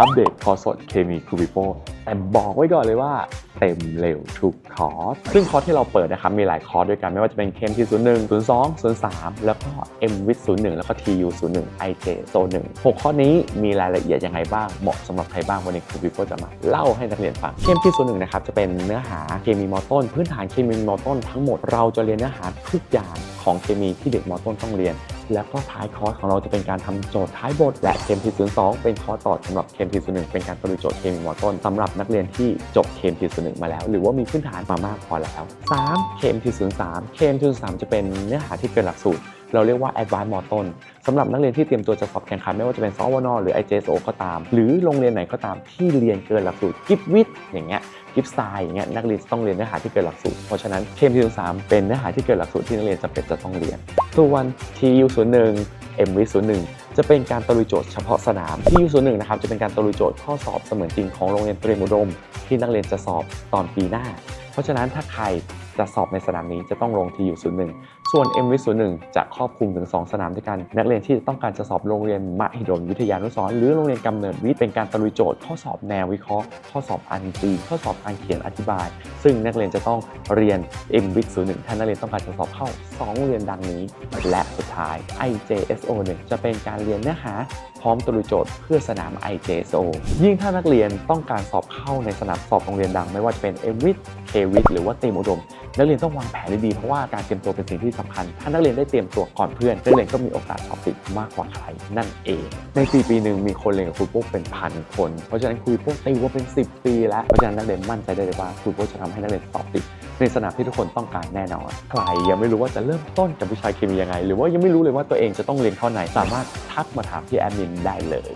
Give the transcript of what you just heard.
อัปเดตคอร์สดเคมีคูบิโปแต่บอกไว้ก่อนเลยว่าเต็มเร็วทุกคอร์ส ซึ่งคอร์สที่เราเปิดนะครับ มีหลายคอร์สด้วยกัน ไม่ว่าจะเป็นเคมที่ 01 02 03 แล้วก็ M w i t 01 แล้วก็ TU 01 IJ โซ1 6 ข้อนี้มีรายละเอียดยังไงบ้าง เหมาะสำหรับใครบ้างวันนี้ครูบิโปจะมาเล่าให้นักเรียนฟัง เคมที่ 01 นะครับ จะเป็นเนื้อหาเคมีมอต้น พื้นฐานเคมีมอต้นทั้งหมด เราจะเรียนเนื้อหาทุกอย่างของเคมีที่เด็กมอต้นต้องเรียน แล้วก็ท้ายคอร์สของเราจะเป็นการทำโจทย์ท้ายบท และเคมทีศูนย์สองเป็นคอร์สต่อสำหรับเคมทีศูนย์หนึ่งเป็นการปรุยโจทย์เคมีมอต้นสำหรับนักเรียนที่จบเคมทีศูนย์หนึ่งมาแล้ว หรือว่ามีพื้นฐานมามากพอแล้ว 3. เคมทีศูนย์สามเคมทีศูนย์สามจะเป็นเนื้อหาที่เป็นหลักสูตร เราเรียกว่า Advanced มอต้นสำหรับนักเรียนที่เตรียมตัวจะสอบแข่งขันไม่ว่าจะเป็นสวนหรือ IJSO ก็ตาม หรือโรงเรียนไหนก็ตามที่เรียนเกินหลักสูตรกิฟวิทอย่างเงี้ยกิฟไซอย่างเงี้ยนักเรียนต้องเรียนเนื้อหาที่เกินหลักสูตร เพราะฉะนั้นเคมทีศูนย์สามเป็นเนื้อหาที่เกินหลักสูตรที่นักเรียนจำเป็นจะต้องเรียนส่วน TU 01 M v 01จะเป็นการตะลุยโจทย์เฉพาะสนาม TU 01นะครับจะเป็นการตะลุยโจทย์ข้อสอบเสมือนจริงของโรงเรียนเตรียมอุดม ที่นักเรียนจะสอบตอนปีหน้า เพราะฉะนั้นถ้าใคร จะสอบในสนามนี้จะต้องลง TU 01ส่วน M v 01จะครอบคลุมถึง 2 สนามด้วยกัน นักเรียนที่ต้องการจะสอบโรงเรียนมหิดลวิทยานุสรณ์หรือโรงเรียนกำเนิดวิทย์เป็นการตะลุยโจทย์ข้อสอบแนววิเคราะห์ ข้อสอบอันซีข้อสอบการเขียนอธิบาย ซึ่งนักเรียนจะต้องเรียน M w i t 01ถ้านักเรียนต้องการจะสอบเข้า2โรงเรียนดังนี้ และสุดท้าย IJSO 1จะเป็นการเรียนเนื้อหาพร้อมตรุยโจทย์เพื่อสนาม IJSO ยิ่งถ้านักเรียนต้องการสอบเข้าในสนามสอบโรงเรียนดัง ไม่ว่าจะเป็น m w i t k w i t หรือว่าเตรียมอุดมนักเรียนต้องวางแผนดีๆเพราะว่าการเตรียมตัวเป็นสิ่งที่สำคัญ ถ้านักเรียนได้เตรียมตัวก่อนเพื่อนนักเรียนก็มีโอกาสสอบติดมากกว่าใครนั่นเอง ในปีปีหนึ่งมีคนเรียนกับครูโป๊กเป็นพันคน เพราะฉะนั้นครูโป๊กติวว่าเป็น 10 ปีแล้วเพราะฉะนั้นนักเรียนมั่นใจได้เลยว่าครูโป๊กจะทำให้นักเรียนสอบติดในสนามที่ทุกคนต้องการแน่นอน ใครยังไม่รู้ว่าจะเริ่มต้นกับวิชาเคมียังไง หรือว่ายังไม่รู้เลยว่าตัวเองจะต้องเรียนข้อไหนสามารถทักมาถามที่แอดมินได้เลย